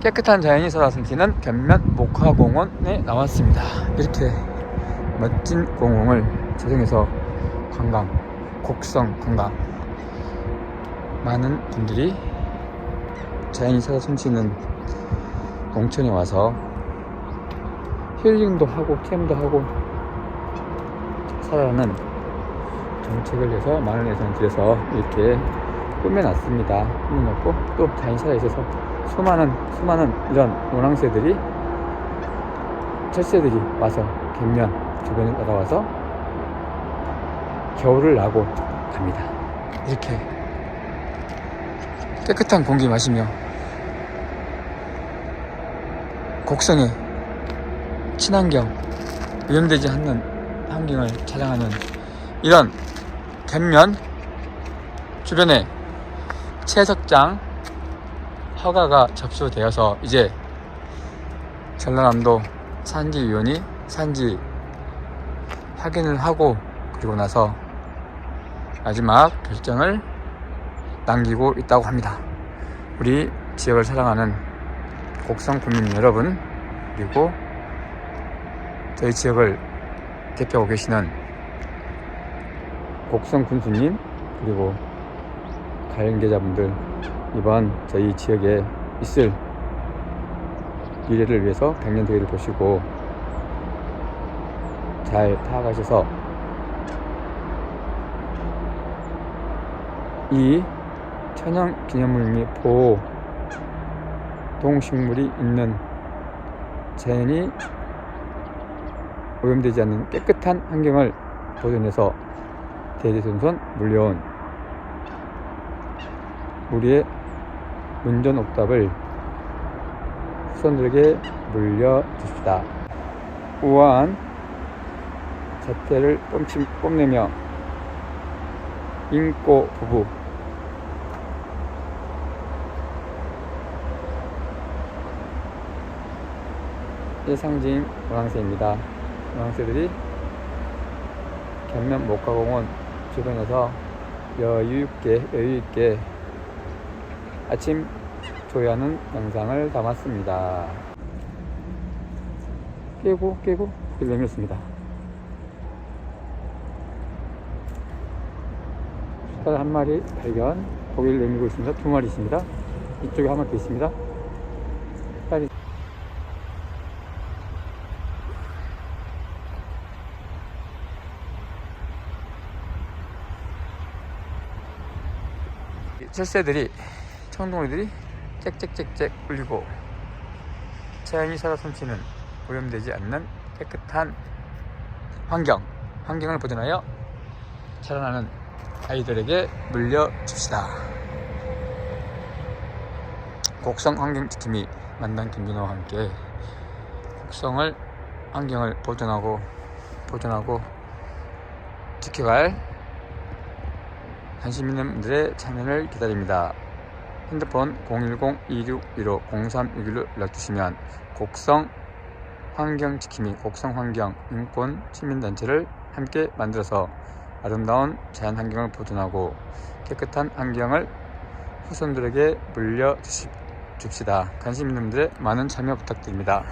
깨끗한 자연이 쏟아 숨쉬는 견면 목화공원에 나왔습니다. 이렇게 멋진 공원을 조성해서 관광, 곡성 관광 많은 분들이 자연이 쏟아 숨쉬는 농촌에 와서 힐링도 하고 캠도 하고 살아가는 정책을 해서 많은 예산을 들여서 이렇게 꾸며놨습니다. 꾸며놓고 또 자연 살아 있어서 수많은 수많은 이런 원앙새들이 철새들이 와서 갱면 주변에 따라와서 겨울을 나고 갑니다. 이렇게 깨끗한 공기 마시며 곡성의 친환경 오염되지 않는 환경을 찾아가는 이런 갱면 주변에 채석장 허가가 접수되어서 이제 전라남도 산지위원이 산지 확인을 하고 그리고 나서 마지막 결정을 남기고 있다고 합니다. 우리 지역을 사랑하는 곡성 국민 여러분 그리고 저희 지역을 대표하고 계시는 곡성 군수님 그리고 가연계자분들 이번 저희 지역에 있을 미래를 위해서 백년대회를 보시고 잘 파악하셔서 이 천연 기념물 및 보호 동식물이 있는 자연이 오염되지 않는 깨끗한 환경을 보존해서 대대손손 물려온 우리의 문전옥답을 후손들에게 물려줍시다. 우아한 자태를 뽐치, 뽐내며 인꼬 부부 일상지인 모랑새입니다. 모랑새들이 견면 목화공원 주변에서 여유 있게 여유 있게 아침 조회하는 영상을 담았습니다. 깨고 깨고 고기를 내밀었습니다. 수달 한 마리 발견 고기를 내밀고 있습니다. 두 마리 있습니다. 이쪽에 한 마리 더 있습니다. 수달이 철새들이 청동이들이 짹짹짹짹 울리고 자연이 살아 숨쉬는 오염되지 않는 깨끗한 환경 환경을 보존하여 자라나는 아이들에게 물려줍시다 곡성 환경지킴이 만난 김준호와 함께 곡성을 환경을 보존하고 보존하고 지켜갈 관심 있는 분들의 참여를 기다립니다. 핸드폰 010-2615-0361로 연락주시면 곡성 환경지킴이 곡성환경 인권 시민단체를 함께 만들어서 아름다운 자연환경을 보존하고 깨끗한 환경을 후손들에게 물려줍시다. 관심 있는 분들의 많은 참여 부탁드립니다.